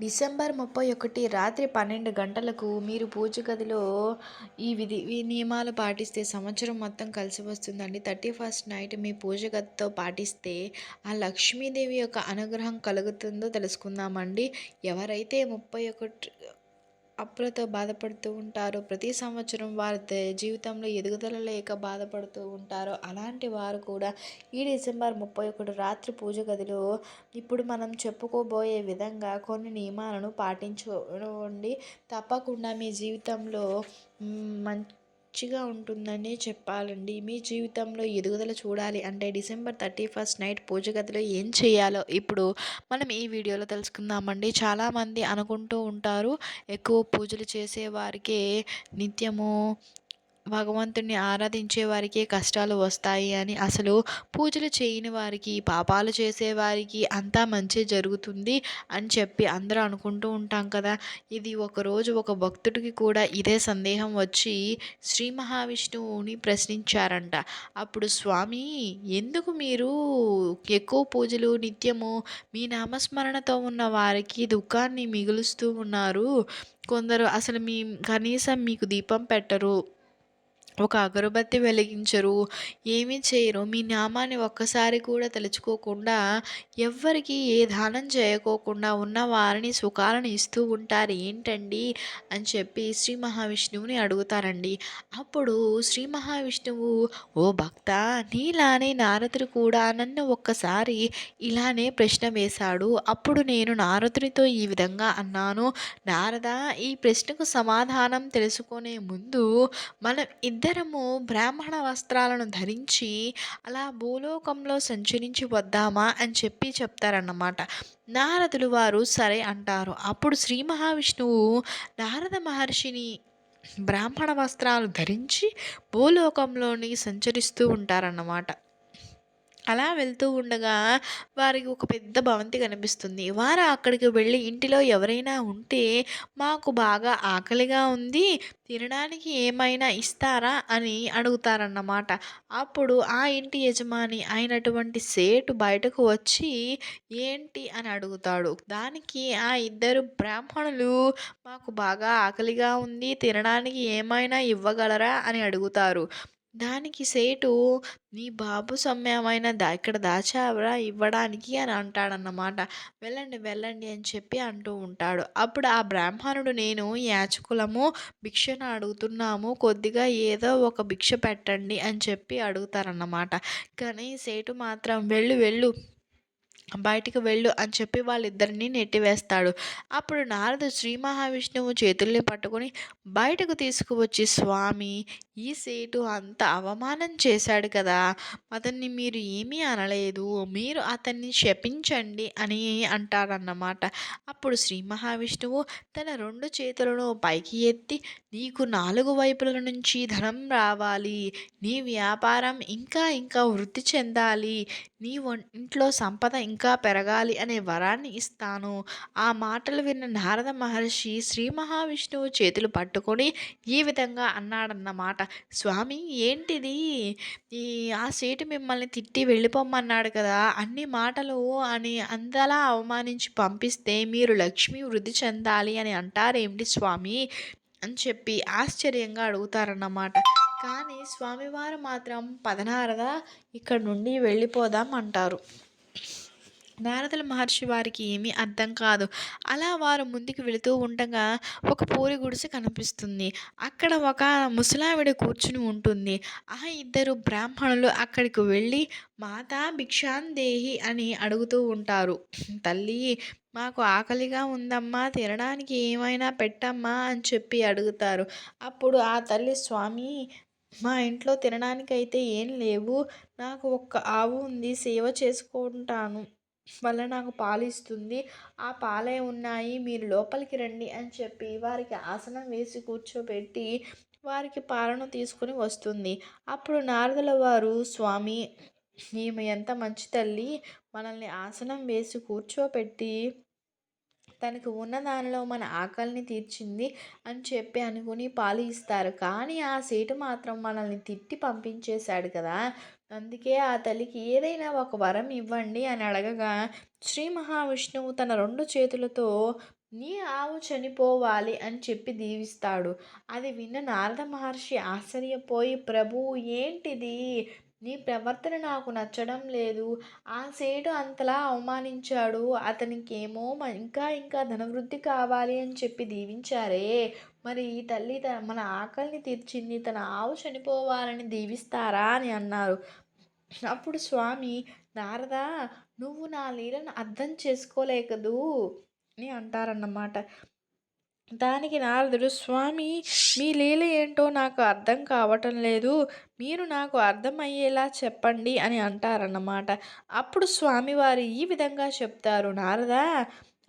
December ముప్పై ఒకటి రాత్రి పన్నెండు గంటలకు మీరు పూజ గదిలో ఈ విధి ఈ నియమాలు పాటిస్తే సంవత్సరం మొత్తం కలిసి వస్తుందండి. థర్టీ ఫస్ట్ నైట్ మీ పూజ గదితో పాటిస్తే ఆ లక్ష్మీదేవి యొక్క అనుగ్రహం కలుగుతుందో తెలుసుకుందామండి. ఎవరైతే ముప్పై ఒకటి అప్పులతో బాధపడుతూ ఉంటారు. ప్రతి సంవత్సరం వారి జీవితంలో ఎదుగుదల లేక బాధపడుతూ ఉంటారు. అలాంటి వారు కూడా ఈ డిసెంబర్ ముప్పై ఒకటి రాత్రి పూజ గదిలో ఇప్పుడు మనం చెప్పుకోబోయే విధంగా కొన్ని నియమాలను పాటించుకోండి తప్పకుండా మీ జీవితంలో మంచి మంచిగా ఉంటుందని చెప్పాలండి. మీ జీవితంలో ఎదుగుదల చూడాలి అంటే డిసెంబర్ థర్టీ ఫస్ట్ నైట్ పూజ గదిలో ఏం చేయాలో ఇప్పుడు మనం ఈ వీడియోలో తెలుసుకుందామండి. చాలామంది అనుకుంటూ ఉంటారు ఎక్కువ పూజలు చేసేవారికి నిత్యము భగవంతుణ్ణి ఆరాధించే వారికి కష్టాలు వస్తాయి అని అసలు పూజలు చేయని వారికి పాపాలు చేసేవారికి అంతా మంచి జరుగుతుంది అని చెప్పి అందరూ అనుకుంటూ ఉంటాం కదా. ఇది ఒకరోజు ఒక భక్తుడికి కూడా ఇదే సందేహం వచ్చి శ్రీ మహావిష్ణువుని ప్రశ్నించారంట. అప్పుడు స్వామి ఎందుకు మీరు ఎక్కువ పూజలు నిత్యము మీ నామస్మరణతో ఉన్న వారికి దుఃఖాన్ని మిగులుస్తూ ఉన్నారు? కొందరు అసలు మీ కనీసం మీకు దీపం పెట్టరు. ఒక అగరబత్తి వెలిగించరు ఏమీ చేయరు. మీ నామాన్ని ఒక్కసారి కూడా తలుచుకోకుండా ఎవ్వరికి ఏ దానం చేయకోకుండా ఉన్న వారిని సుఖాలను ఇస్తూ ఉంటారు. ఏంటండి అని చెప్పి శ్రీ మహావిష్ణువుని అడుగుతారండి. అప్పుడు శ్రీ మహావిష్ణువు ఓ భక్త నీలానే నారదుడు కూడా నన్ను ఒక్కసారి ఇలానే ప్రశ్న వేశాడు. అప్పుడు నేను నారదునితో ఈ విధంగా అన్నాను. నారద ఈ ప్రశ్నకు సమాధానం తెలుసుకునే ముందు మనం ఇద్దరు ఇద్దరము బ్రాహ్మణ వస్త్రాలను ధరించి అలా భూలోకంలో సంచరించి వద్దామా అని చెప్పి చెప్తారన్నమాట. నారదులు వారు సరే అంటారు. అప్పుడు శ్రీ మహావిష్ణువు నారద మహర్షిని బ్రాహ్మణ వస్త్రాలు ధరించి భూలోకంలోని సంచరిస్తూ ఉంటారన్నమాట. అలా వెళ్తూ ఉండగా వారికి ఒక పెద్ద భవంతి కనిపిస్తుంది. వారు అక్కడికి వెళ్ళి ఇంటిలో ఎవరైనా ఉంటే మాకు బాగా ఆకలిగా ఉంది తినడానికి ఏమైనా ఇస్తారా అని అడుగుతారన్నమాట. అప్పుడు ఆ ఇంటి యజమాని అయినటువంటి సేటు బయటకు వచ్చి ఏంటి? అని అడుగుతాడు. దానికి ఆ ఇద్దరు బ్రాహ్మణులు మాకు బాగా ఆకలిగా ఉంది తినడానికి ఏమైనా ఇవ్వగలరా? అని అడుగుతారు. దానికి సేటు నీ బాబు సొమ్మేమైనా దా ఇక్కడ దాచావరా ఇవ్వడానికి అని అంటాడన్నమాట. వెళ్ళండి వెళ్ళండి అని చెప్పి అంటూ ఉంటాడు. అప్పుడు ఆ బ్రాహ్మణుడు నేను యాచకులము భిక్షను అడుగుతున్నాము కొద్దిగా ఏదో ఒక భిక్ష పెట్టండి అని చెప్పి అడుగుతారన్నమాట. కానీ సేటు మాత్రం వెళ్ళు వెళ్ళు బయటికి వెళ్ళు అని చెప్పి వాళ్ళిద్దరిని నెట్టివేస్తాడు. అప్పుడు నారదు శ్రీ మహావిష్ణువు చేతుల్ని పట్టుకొని బయటకు తీసుకువచ్చి స్వామి ఈ సేటు అంత అవమానం చేశాడు కదా! అతన్ని మీరు ఏమీ అనలేదు. మీరు అతన్ని శపించండి అని అంటారన్నమాట. అప్పుడు శ్రీ మహావిష్ణువు తన రెండు చేతులను పైకి ఎత్తి నీకు నాలుగు వైపుల నుంచి ధనం రావాలి. నీ వ్యాపారం ఇంకా ఇంకా వృద్ధి చెందాలి. నీ ఇంట్లో సంపద ఇంకా పెరగాలి అనే వరాన్ని ఇస్తాను. ఆ మాటలు విన్న నారద మహర్షి శ్రీ మహావిష్ణువు చేతులు పట్టుకొని ఈ విధంగా అన్నాడన్నమాట. స్వామి ఏంటిది? ఈ ఆ సీటు మిమ్మల్ని తిట్టి వెళ్ళిపోమన్నాడు కదా అన్ని మాటలు అని అంతలా అవమానించి పంపిస్తే మీరు లక్ష్మి వృద్ధి చెందాలి అని అంటారేమిటి స్వామి? అని చెప్పి ఆశ్చర్యంగా అడుగుతారన్నమాట. కానీ స్వామివారు మాత్రం పదనారదా ఇక్కడ నుండి వెళ్ళిపోదాం అంటారు. నారదుల మహర్షి వారికి ఏమీ అర్థం కాదు. అలా వారు ముందుకు వెళుతూ ఉండగా ఒక పూరి గుడిసె కనిపిస్తుంది. అక్కడ ఒక ముసలావిడ కూర్చుని ఉంటుంది. ఆ ఇద్దరు బ్రాహ్మణులు అక్కడికి వెళ్ళి మాతా భిక్షాందేహి అని అడుగుతూ ఉంటారు. తల్లి మాకు ఆకలిగా ఉందమ్మా తినడానికి ఏమైనా పెట్టమ్మా అని చెప్పి అడుగుతారు. అప్పుడు ఆ తల్లి స్వామి మా ఇంట్లో తినడానికైతే ఏం లేవు. నాకు ఒక్క ఆవు ఉంది సేవ చేసుకుంటాను. వల్ల నాకు పాలు ఇస్తుంది ఆ పాలే ఉన్నాయి. మీరు లోపలికి రండి అని చెప్పి వారికి ఆసనం వేసి కూర్చోబెట్టి వారికి పాలను తీసుకుని వస్తుంది. అప్పుడు నారదుల వారు స్వామి ఈమె ఎంత మంచి తల్లి. మనల్ని ఆసనం వేసి కూర్చోపెట్టి తనకు ఉన్న దానిలో మన ఆకలిని తీర్చింది అని చెప్పి అనుకుని పాలు ఇస్తారు కానీ ఆ సేటు మాత్రం మనల్ని తిట్టి పంపించేశాడు కదా. అందుకే ఆ తల్లికి ఏదైనా ఒక వరం ఇవ్వండి అని అడగగా శ్రీ మహావిష్ణువు తన రెండు చేతులతో నీ ఆవు చనిపోవాలి అని చెప్పి దీవిస్తాడు. అది విన్న నారద మహర్షి ఆశ్చర్యపోయి ప్రభు ఏంటిది? నీ ప్రవర్తన నాకు నచ్చడం లేదు. ఆ సేటు అంతలా అవమానించాడు. అతనికేమో ఇంకా ఇంకా ధనవృద్ధి కావాలి అని చెప్పి దీవించారే. మరి ఈ తల్లి తన మన ఆకలిని తీర్చింది. తన ఆవు చనిపోవాలని దీవిస్తారా అని అన్నారు. అప్పుడు స్వామి నారద నువ్వు నా లీలను అర్థం చేసుకోలేకదు అని అంటారన్నమాట. దానికి నారదుడు స్వామి మీ లీల ఏంటో నాకు అర్థం కావటం లేదు. మీరు నాకు అర్థమయ్యేలా చెప్పండి అని అంటారన్నమాట. అప్పుడు స్వామివారు ఈ విధంగా చెప్తారు. నారద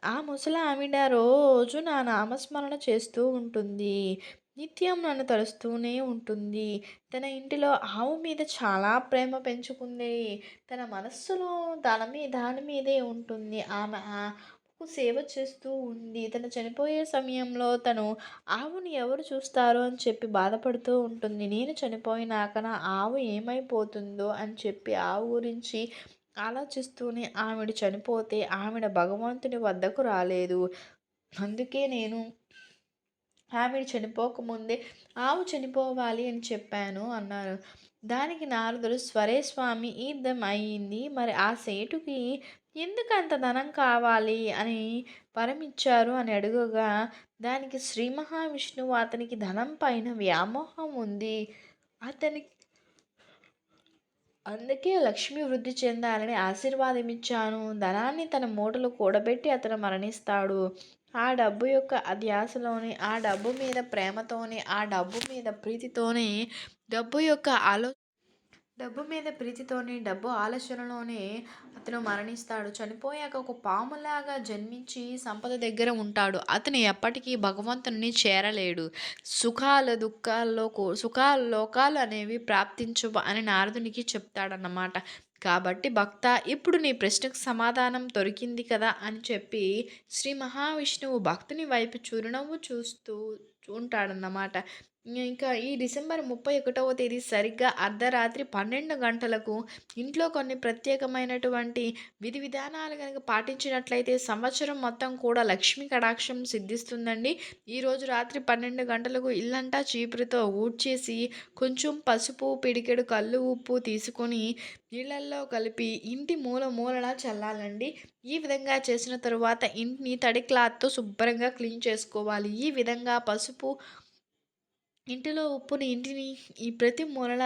ఆ ముసలి ఆవిడ రోజు నా నామస్మరణ చేస్తూ ఉంటుంది. నిత్యం నన్ను తలుస్తూనే ఉంటుంది. తన ఇంటిలో ఆవు మీద చాలా ప్రేమ పెంచుకుంది. తన మనస్సులో దాని మీద దాని మీదే ఉంటుంది. ఆమె సేవ చేస్తూ ఉంది. తను చనిపోయే సమయంలో తను ఆవుని ఎవరు చూస్తారో అని చెప్పి బాధపడుతూ ఉంటుంది. నేను చనిపోయినాక నా ఆవు ఏమైపోతుందో అని చెప్పి ఆవు గురించి ఆలోచిస్తూనే ఆవిడ చనిపోతే ఆవిడ భగవంతుని వద్దకు రాలేదు. అందుకే నేను ఆవిడ చనిపోకముందే ఆవు చనిపోవాలి అని చెప్పాను అన్నారు. దానికి నారదుడు స్వరే స్వామి ఈద్దం అయ్యింది మరి ఆ సేటుకి ఎందుకు అంత ధనం కావాలి అని వరమిచ్చారు అని అడుగగా దానికి శ్రీ మహావిష్ణువు అతనికి ధనం పైన వ్యామోహం ఉంది. అతనికి అందుకే లక్ష్మి వృద్ధి చెందాలని ఆశీర్వాదం ఇచ్చాను ధనాన్ని తన మూటలు కూడబెట్టి అతను మరణిస్తాడు. ఆ డబ్బు యొక్క అధ్యాసలోని ఆ డబ్బు మీద ప్రేమతోనే ఆ డబ్బు మీద ప్రీతితోనే డబ్బు యొక్క ఆలో డబ్బు మీద ప్రీతితోనే డబ్బు ఆలోచనలోనే అతను మరణిస్తాడు. చనిపోయాక ఒక పాములాగా జన్మించి సంపద దగ్గర ఉంటాడు. అతను ఎప్పటికీ భగవంతుని చేరలేడు. సుఖాలు దుఃఖాల్లో సుఖాలు లోకాలు అనేవి ప్రాప్తించు అని నారదునికి చెప్తాడన్నమాట. కాబట్టి భక్త ఇప్పుడు నీ ప్రశ్నకు సమాధానం దొరికింది కదా అని చెప్పి శ్రీ మహావిష్ణువు భక్తుని వైపు చిరునవ్వు చూస్తూ ఉంటాడన్నమాట. ఇంకా ఈ డిసెంబర్ ముప్పై ఒకటవ తేదీ సరిగ్గా అర్ధరాత్రి పన్నెండు గంటలకు ఇంట్లో కొన్ని ప్రత్యేకమైనటువంటి విధి విధానాలు కనుక పాటించినట్లయితే సంవత్సరం మొత్తం కూడా లక్ష్మీ కటాక్షం సిద్ధిస్తుందండి. ఈరోజు రాత్రి పన్నెండు గంటలకు ఇల్లంటా చీపురుతో ఊడ్చేసి కొంచెం పసుపు పిడికెడు కళ్ళు ఉప్పు తీసుకొని నీళ్ళల్లో కలిపి ఇంటి మూల మూలన చల్లాలండి. ఈ విధంగా చేసిన తరువాత ఇంటిని తడి క్లాత్తో శుభ్రంగా క్లీన్ చేసుకోవాలి. ఈ విధంగా పసుపు ఇంటిలో ఉప్పుని ఇంటిని ఈ ప్రతి మూలన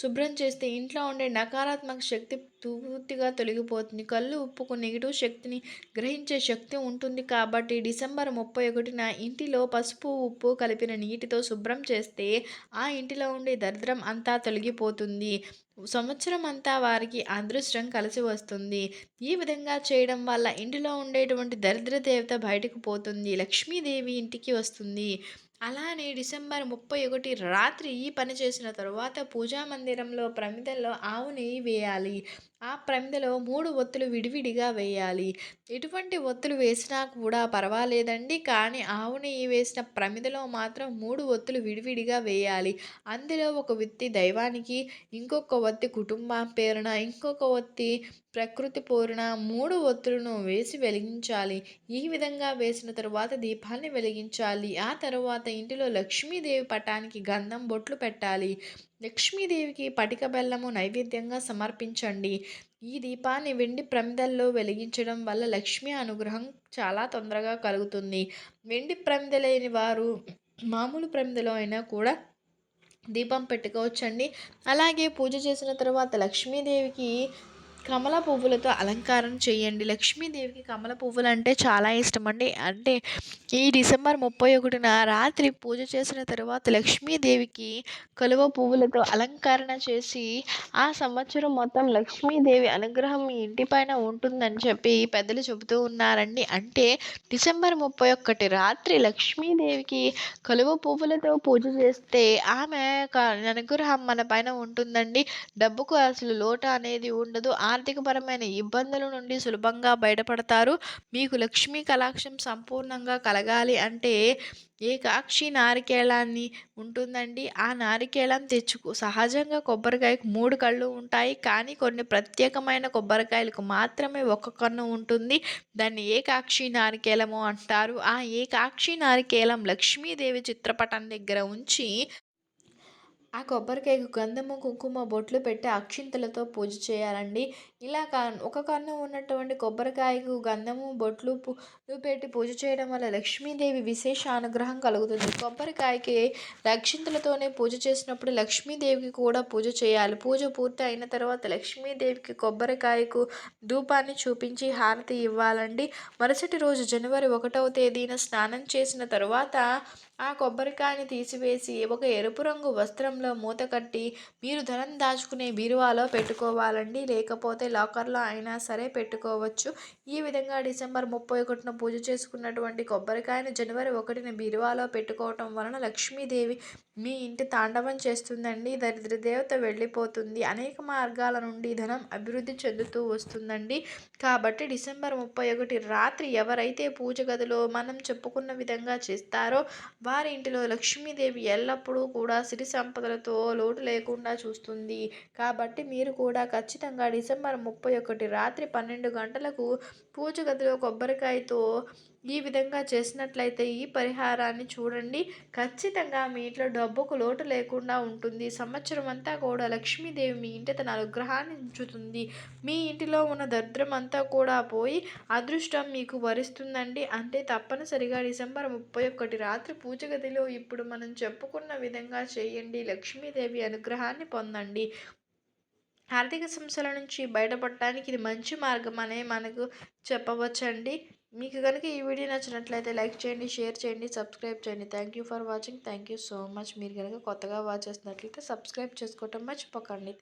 శుభ్రం చేస్తే ఇంట్లో ఉండే నకారాత్మక శక్తి పూర్తిగా తొలగిపోతుంది. కళ్ళు ఉప్పుకు నెగిటివ్ శక్తిని గ్రహించే శక్తి ఉంటుంది కాబట్టి డిసెంబర్ ముప్పై ఒకటిన ఇంటిలో పసుపు ఉప్పు కలిపిన నీటితో శుభ్రం చేస్తే ఆ ఇంటిలో ఉండే దరిద్రం అంతా తొలగిపోతుంది. సంవత్సరం అంతా వారికి అదృష్టం కలిసి వస్తుంది. ఈ విధంగా చేయడం వల్ల ఇంటిలో ఉండేటువంటి దరిద్ర దేవత బయటకు పోతుంది. లక్ష్మీదేవి ఇంటికి వస్తుంది. అలానే డిసెంబర్ ముప్పై ఒకటి రాత్రి ఈ పని చేసిన తరువాత పూజా మందిరంలో ప్రమిదల్లో ఆవు నెయ్యి వేయాలి. ఆ ప్రమిదలో మూడు ఒత్తులు విడివిడిగా వేయాలి. ఎటువంటి ఒత్తులు వేసినా కూడా పర్వాలేదండి. కానీ ఆవు నెయ్యి వేసిన ప్రమిదలో మాత్రం మూడు ఒత్తులు విడివిడిగా వేయాలి. అందులో ఒక వ్యక్తి దైవానికి ఇంకొక ఒత్తి కుటుంబం పేరున ఇంకొక ఒత్తి ప్రకృతి పూర్ణ మూడు ఒత్తులను వేసి వెలిగించాలి. ఈ విధంగా వేసిన తరువాత దీపాన్ని వెలిగించాలి. ఆ తరువాత ఇంటిలో లక్ష్మీదేవి పటానికి గంధం బొట్లు పెట్టాలి. లక్ష్మీదేవికి పటిక బెల్లము నైవేద్యంగా సమర్పించండి. ఈ దీపాన్ని వెండి ప్రమిదల్లో వెలిగించడం వల్ల లక్ష్మీ అనుగ్రహం చాలా తొందరగా కలుగుతుంది. వెండి ప్రమిదలేని వారు మామూలు ప్రమిదలో అయినా కూడా దీపం పెట్టుకోవచ్చండి. అలాగే పూజ చేసిన తర్వాత లక్ష్మీదేవికి కమల పువ్వులతో అలంకారం చేయండి. లక్ష్మీదేవికి కమల పువ్వులు అంటే చాలా ఇష్టం అండి అంటే ఈ డిసెంబర్ ముప్పై ఒకటిన రాత్రి పూజ చేసిన తర్వాత లక్ష్మీదేవికి కలువ పువ్వులతో అలంకరణ చేసి ఆ సంవత్సరం మొత్తం లక్ష్మీదేవి అనుగ్రహం మీ ఇంటిపైన ఉంటుందని చెప్పి పెద్దలు చెబుతూ ఉన్నారండి. అంటే డిసెంబర్ ముప్పై ఒకటి రాత్రి లక్ష్మీదేవికి కలువ పువ్వులతో పూజ చేస్తే ఆమె అనుగ్రహం మన పైన ఉంటుందండి. డబ్బుకు అసలు లోటు అనేది ఉండదు. ఆ ఆర్థికపరమైన ఇబ్బందుల నుండి సులభంగా బయటపడతారు. మీకు లక్ష్మీ కలాక్షం సంపూర్ణంగా కలగాలి అంటే ఏకాక్షి నారికేళాన్ని ఉంటుందండి? ఆ నారికేళం తెచ్చుకు. సహజంగా కొబ్బరికాయకు మూడు కళ్ళు ఉంటాయి. కానీ కొన్ని ప్రత్యేకమైన కొబ్బరికాయలకు మాత్రమే ఒక కన్ను ఉంటుంది. దాన్ని ఏకాక్షి నారికేళము అంటారు? ఆ ఏకాక్షి నారికేళం లక్ష్మీదేవి చిత్రపటం దగ్గర ఉంచి ఆ కొబ్బరికాయకు గంధము కుంకుమ బొట్లు పెట్టి అక్షింతలతో పూజ చేయాలండి. ఇలా కా ఒక కన్ను ఉన్నటువంటి కొబ్బరికాయకు గంధము బొట్లు పెట్టి పూజ చేయడం వల్ల లక్ష్మీదేవి విశేష అనుగ్రహం కలుగుతుంది. కొబ్బరికాయకి అక్షింతలతోనే పూజ చేసినప్పుడు లక్ష్మీదేవికి కూడా పూజ చేయాలి. పూజ పూర్తి అయిన తర్వాత లక్ష్మీదేవికి కొబ్బరికాయకు ధూపాన్ని చూపించి హారతి ఇవ్వాలండి. మరుసటి రోజు జనవరి ఒకటవ తేదీన స్నానం చేసిన తర్వాత ఆ కొబ్బరికాయని తీసివేసి ఒక ఎరుపు రంగు వస్త్రంలో మూత కట్టి మీరు ధనం దాచుకునే బీరువాలో పెట్టుకోవాలండి. లేకపోతే లాకర్లో అయినా సరే పెట్టుకోవచ్చు. ఈ విధంగా డిసెంబర్ ముప్పై ఒకటిన పూజ చేసుకున్నటువంటి కొబ్బరికాయను జనవరి ఒకటిన బీరువాలో పెట్టుకోవటం వలన లక్ష్మీదేవి మీ ఇంటి తాండవం చేస్తుందండి. దరిద్ర దేవత వెళ్ళిపోతుంది. అనేక మార్గాల నుండి ధనం అభివృద్ధి చెందుతూ వస్తుందండి. కాబట్టి డిసెంబర్ ముప్పై ఒకటి రాత్రి ఎవరైతే పూజ గదిలో మనం చెప్పుకున్న విధంగా చేస్తారో వారి ఇంటిలో లక్ష్మీదేవి ఎల్లప్పుడూ కూడా సిరి సంపదలతో లోటు లేకుండా చూస్తుంది. కాబట్టి మీరు కూడా ఖచ్చితంగా డిసెంబర్ ముప్పై ఒకటి రాత్రి పన్నెండు గంటలకు పూజ గదిలో కొబ్బరికాయతో ఈ విధంగా చేసినట్లయితే ఈ పరిహారాన్ని చూడండి. ఖచ్చితంగా మీ ఇంట్లో డబ్బుకు లోటు లేకుండా ఉంటుంది. సంవత్సరం అంతా కూడా లక్ష్మీదేవి మీ ఇంటి తన అనుగ్రహాన్ని ఉంచుతుంది. మీ ఇంటిలో ఉన్న దరిద్రం అంతా కూడా పోయి అదృష్టం మీకు వరిస్తుందండి. అంటే తప్పనిసరిగా డిసెంబర్ ముప్పై ఒకటి రాత్రి పూజ గదిలో ఇప్పుడు మనం చెప్పుకున్న విధంగా చేయండి. లక్ష్మీదేవి అనుగ్రహాన్ని పొందండి. ఆర్థిక సమస్యల నుంచి బయటపడటానికి ఇది మంచి మార్గం అనే మనకు చెప్పవచ్చండి. మీకు కనుక ఈ వీడియో నచ్చినట్లయితే లైక్ చేయండి షేర్ చేయండి సబ్స్క్రైబ్ చేయండి. Thank you for watching thank you so much మీరు కనుక కొత్తగా వాచ్ చేసినట్లయితే సబ్స్క్రైబ్ చేసుకోవటం మర్చిపోకండి.